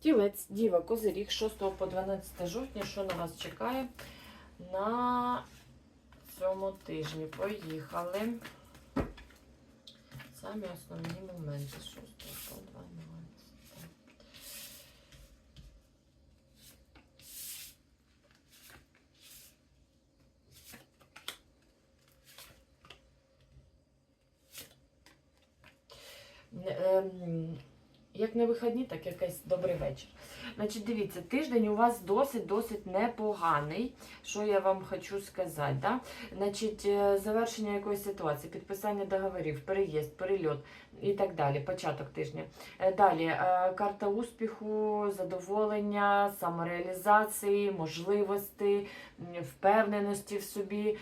Тілець, Діва, Козиріг, 6 по 12 жовтня. Що на вас чекає на цьому тижні? Поїхали. Самі основні моменти. 6 по 12. Ем, Як на вихідні, так якийсь добрий вечір. Значить, дивіться, тиждень у вас досить-досить непоганий. Що я вам хочу сказати? Да? Значить, е, завершення якоїсь ситуації, підписання договорів, переїзд, перельот і так далі. Початок тижня. Е, Далі е, карта успіху, задоволення, самореалізації, можливостей, м, впевненості в собі,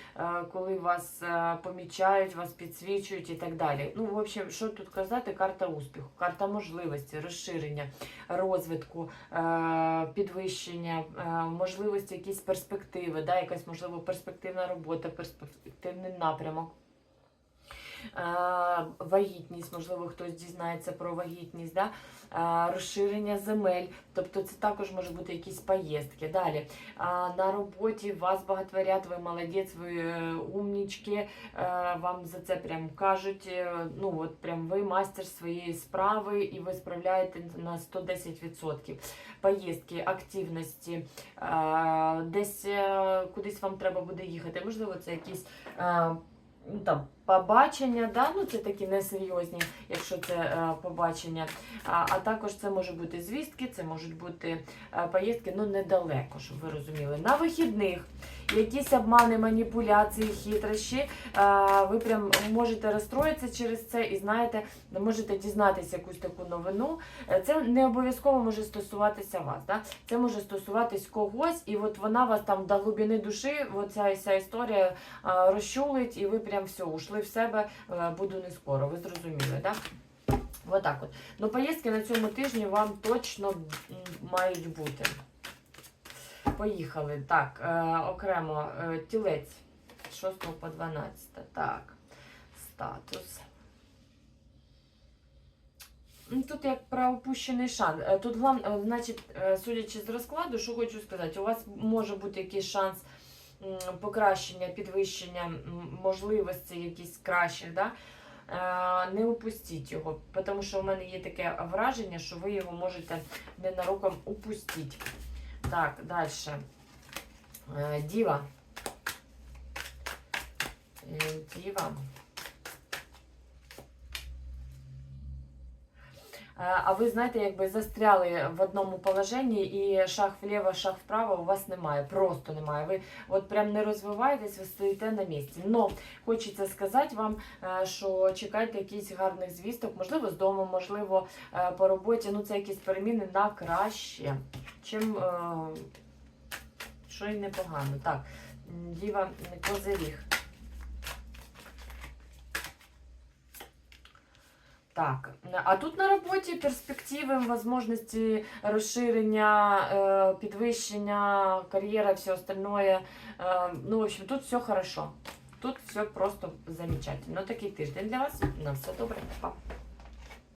коли вас помічають, вас підсвічують і так далі. Ну, в общем, що тут казати? Карта успіху, карта можливості, розширення, розвитку, е, підвищення, е, можливості, якісь перспективи, да, якась можливо перспективна робота, перспективний напрямок. Вагітність, можливо, хтось дізнається про вагітність, да? Розширення земель, тобто це також може бути якісь поїздки. Далі на роботі вас багатворять, ви молодець, ви е, умнічки, е, вам за це прям кажуть. е, Ну от прям ви мастер своєї справи і ви справляєте на 110%. Поїздки, активності, десь кудись вам треба буде їхати. Можливо, це якісь. ну, Там побачення, да? ну це такі несерйозні, якщо це е, побачення. А, а також це може бути звістки, це можуть бути е, поїздки, ну недалеко, щоб ви розуміли. На вихідних якісь обмани, маніпуляції, хитрощі. е, ви прям можете розстроїтися через це і знаєте, можете дізнатися якусь таку новину. Е, Це не обов'язково може стосуватися вас. Да? Це може стосуватись когось, і от вона вас там до глибини душі, оця вся історія е, розчулить, і ви прям все, ушли в себе, е, буду не скоро. Ви зрозуміли, так? Вот так от. Ну, поїздки на цьому тижні вам точно мають бути. Поїхали. Так, е, окремо е, тілець 6 по 12. Так, статус. Ну, Тут як про упущений шанс. Е, Тут значить, е, судячи з розкладу, що хочу сказати, у вас може бути якийсь шанс покращення, підвищення можливостей якісь кращих. Да? Е, Не упустіть його, тому що в мене є таке враження, що ви його можете ненароком упустити. Так, далі. Діва. Е, Діва. А ви знаєте, якби застряли в одному положенні і шаг вліво, шаг вправо у вас немає. Просто немає. Ви от прям не розвиваєтесь, ви стоїте на місці. Но хочеться сказати вам, е, що чекайте якісь гарних звісток, можливо, з дому, можливо, е, по роботі. Ну, це якісь переміни на краще, чим е, що й непогано. Так, діва козиріг. Так, а тут на роботі перспективи, можливості розширення, е, підвищення, кар'єра, все остальное. Ну, в общем, тут все хорошо. Тут все просто замечательно. Ну, такий тиждень для вас. На все добре. Па.